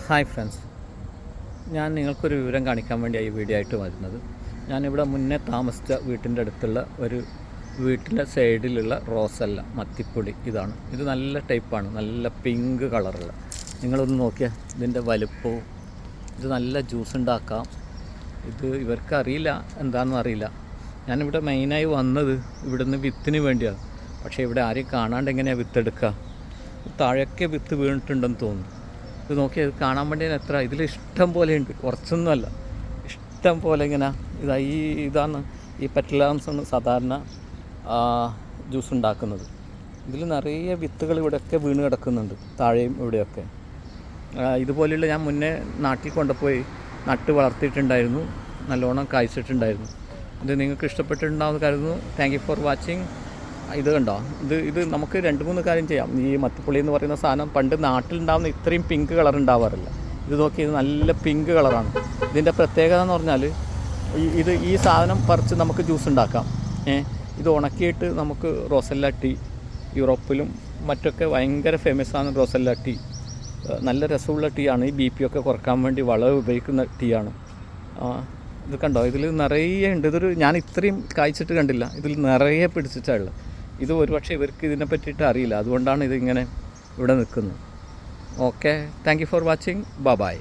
Hi friends. ഞാൻ നിങ്ങൾക്കൊരു വിവരം കാണിക്കാൻ വേണ്ടിയാണ് ഈ വീഡിയോ ആയിട്ട് വരുന്നത്. ഞാനിവിടെ മുന്നേ താമസിച്ച വീട്ടിന്റെ അടുത്തുള്ള ഒരു വീട്ടിലെ സൈഡിലുള്ള റോസല്ല മത്തിപ്പൊടി ഇതാണ്. ഇത് നല്ല ടൈപ്പാണ് നല്ല പിങ്ക് കളറുള്ള. നിങ്ങളൊന്ന് നോക്കിയാൽ ഇതിന്റെ വലുപ്പവും ഇത് നല്ല ജ്യൂസ് ഉണ്ടാക്കാം. ഇത് ഇവർക്ക് അറിയില്ല എന്താണെന്ന് അറിയില്ല. ഞാനിവിടെ മെയിനായി വന്നത് ഇവിടുന്ന് വിത്തിന് വേണ്ടിയാണ് പക്ഷേ ഇവിടെ ആരെയും കാണാണ്ട് എങ്ങനെയാണ് വിത്തെടുക്കുക? താഴെയൊക്കെ വിത്ത് വീണിട്ടുണ്ടെന്ന് തോന്നുന്നു. ഇത് നോക്കിയാൽ കാണാൻ വേണ്ടി എത്ര ഇതിൽ ഇഷ്ടം പോലെ ഉണ്ട്. കുറച്ചൊന്നുമല്ല. ഇഷ്ടം പോലെ ഇങ്ങനെ ഇതാ ഈ ഇതാണ് ഈ പെറ്റലാംസാണ് സാധാരണ ജ്യൂസ് ഉണ്ടാക്കുന്നത്. ഇതിൽ നിറയെ വിത്തുകൾ ഇവിടെയൊക്കെ വീണ് കിടക്കുന്നുണ്ട്. താഴെയും ഇവിടെയൊക്കെ. ഇതുപോലെയുള്ള ഞാൻ മുന്നേ നാട്ടിൽ കൊണ്ടുപോയി നട്ട് വളർത്തിയിട്ടുണ്ടായിരുന്നു. നല്ലോണം കായ്ച്ചിട്ടുണ്ടായിരുന്നു. ഇത് നിങ്ങൾക്ക് ഇഷ്ടപ്പെട്ടിട്ടുണ്ടാവുമെന്ന് കരുതുന്നു. താങ്ക് യു ഫോർ വാച്ചിങ് ഇത് കണ്ടോ? ഇത് ഇത് നമുക്ക് രണ്ട് മൂന്ന് കാര്യം ചെയ്യാം. ഈ മത്തിപ്പുളി എന്ന് പറയുന്ന സാധനം പണ്ട് നാട്ടിലുണ്ടാവുന്ന ഇത്രയും പിങ്ക് കളർ ഉണ്ടാവാറില്ല. ഇത് നോക്കി ഇത് നല്ല പിങ്ക് കളറാണ് ഇതിന്റെ പ്രത്യേകത എന്ന് പറഞ്ഞാൽ ഇത് ഈ സാധനം പറിച്ച് നമുക്ക് ജ്യൂസ് ഉണ്ടാക്കാം. ഇത് ഉണക്കിയിട്ട് നമുക്ക് റോസല്ല ടീ യൂറോപ്പിലും മറ്റൊക്കെ ഭയങ്കര ഫേമസ് ആണ് റോസല്ല ടീ. നല്ല രസമുള്ള ടീ ആണ്. ഈ ബി പി ഒക്കെ കുറയ്ക്കാൻ വേണ്ടി വളരെ ഉപയോഗിക്കുന്ന ടീ ആണ്. ഇത് കണ്ടോ? ഇതിൽ നിറയെ ഉണ്ട്. ഇതൊരു ഞാൻ ഇത്രയും കായ്ച്ചിട്ട് കണ്ടില്ല. ഇതിൽ നിറയെ പിടിച്ചിട്ടുള്ളത് ഇത് ഒരുപക്ഷെ ഇവർക്ക് ഇതിനെ പറ്റിയിട്ട് അറിയില്ല. അതുകൊണ്ടാണ് ഇതിങ്ങനെ ഇവിടെ നിൽക്കുന്നത്. Okay thank you for watching ബ ബായ്